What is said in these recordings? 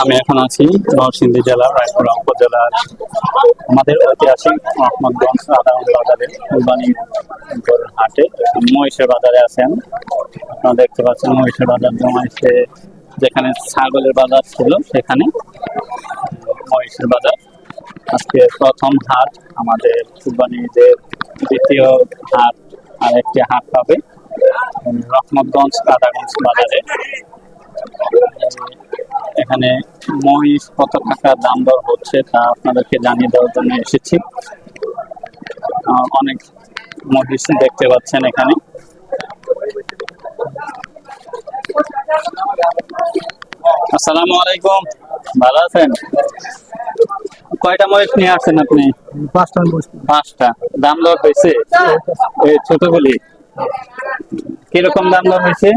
আমি এখন আছি নরসিংদী জেলার রায়পুরা উপজেলার আমাদের ঐতিহাসিক মোহাম্মদগঞ্জ আদাউল বাজারে গরুর হাটে মহিষের বাজারে আছেন। আপনারা দেখতে পাচ্ছেন মহিষের বাজার জমাইছে যেখানে ছাগলের বাজার ছিল, সেখানে মহিষের বাজার। আজকে প্রথম হাট, আমাদের কুরবানি ঈদের দ্বিতীয় হাট আর একটি হাট পাবে রহমতগঞ্জ কাদাগঞ্জ বাজারে। এখানে মহিষ কত টাকা দাম দর হচ্ছে তা আপনাদেরকে জানিয়ে দেওয়ার জন্য এসেছি। অনেক মহিষ দেখতে পাচ্ছেন এখানে। আসসালামু আলাইকুম। ভালো আছেন? কয়টা মহিষ নিয়ে আসছেন আপনি? পাঁচটা পাঁচটা। দাম দর হয়েছে? ছোটগুলি। কীরকম দাম দর হয়েছে?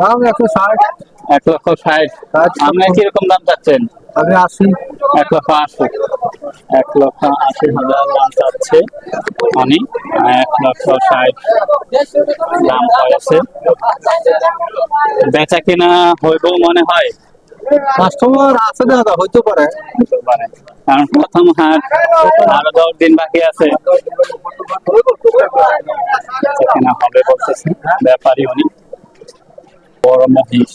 দাম একশো ষাট। এক লক্ষ ষাট। ষাট। আপনি কীরকম দাম চাচ্ছেন? আমি আশি। এক লক্ষ আশি। এক লক্ষ আশি হাজার দাম চাচ্ছে অনেক এক লক্ষ ষাট দাম হয়েছে। বেচা কিনা হইব মনে হয়? কাস্টমার আছে দাদা হইতে পারে। কারণ প্রথম হাট আরও দশ দিন বাকি আছে। কিনা হবে বলতেছে। ব্যাপারী উনি। বড় মহিষ।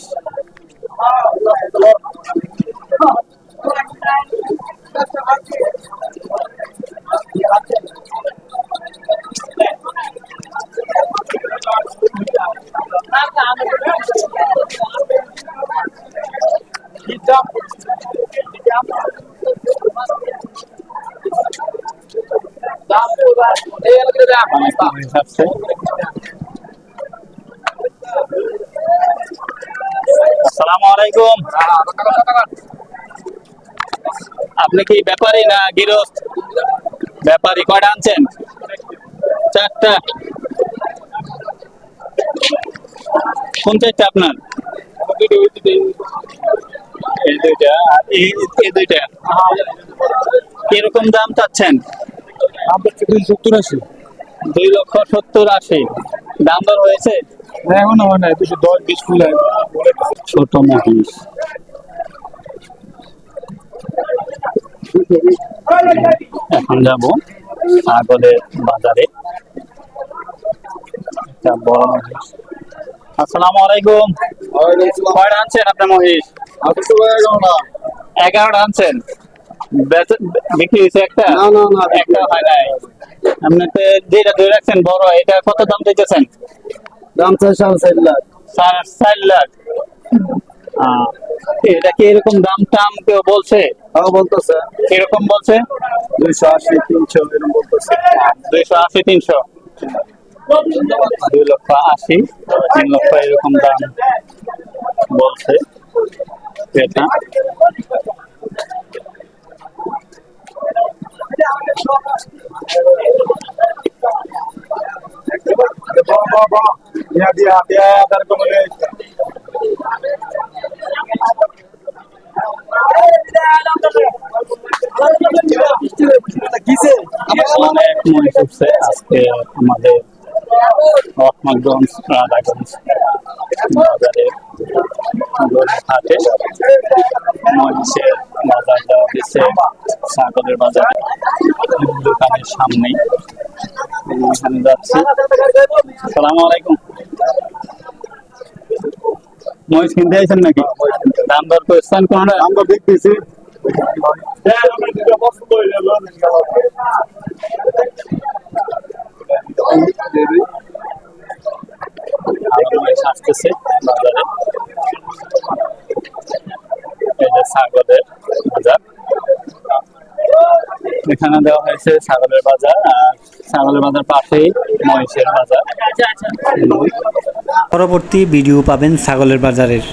অনেক মহিষ আছে আসসালামু আলাইকুম। আপনি কি ব্যাপারী না গৃহস্থ ব্যাপারী কয়টা আনছেন? চারটা। কোন চারটা আপনার? এই দুইটা এই দুইটা কীরকম দাম চাচ্ছেন? আমরা সত্তর আশি দুই লক্ষ সত্তর আশি। দাম দর হয়েছে? এখন না দুশো দশ বিশ ফুলে ছোট মহিষ এখন যাব ছাগলের বাজারে। বড় মহিষ আসসালামু আলাইকুম। কয়টা আনছেন আপনার মহিষ? এগারোটা। আনছেন? বিক্রি হয়েছে একটা? না, না, না, একটা হয় নাই। আপনি যেটা ধরে রাখছেন বড় এটা কত দাম দিতেছেন? দাম চাই সাড়ে চার লাখ। চার চার লাখ। এটা কি এরকম দাম টাম কেউ বলছে? তাও বলতেছে। এরকম বলছে? দুইশো আশি তিনশো এরকম বলতেছে। দুইশো আশি তিনশো। দুই লক্ষ আশি তিন লক্ষ এরকম দাম বলছে এটা। রাধাগঞ্জ বাজারে বাজার ছাগলের বাজারে। দোকানের এখানে যাচ্ছি। সালাম মহিষ কিনতে আইছেন নাকি? দাম দর করছেন কোনটা আমরা দেখতেছি আসতেছে বাজারে। ছাগলের বাজার। এখানে দেওয়া হয়েছে ছাগলের বাজার, আর ছাগলের বাজার পাশেই মহিষের বাজার। পরবর্তী ভিডিও পাবেন ছাগলের বাজারের।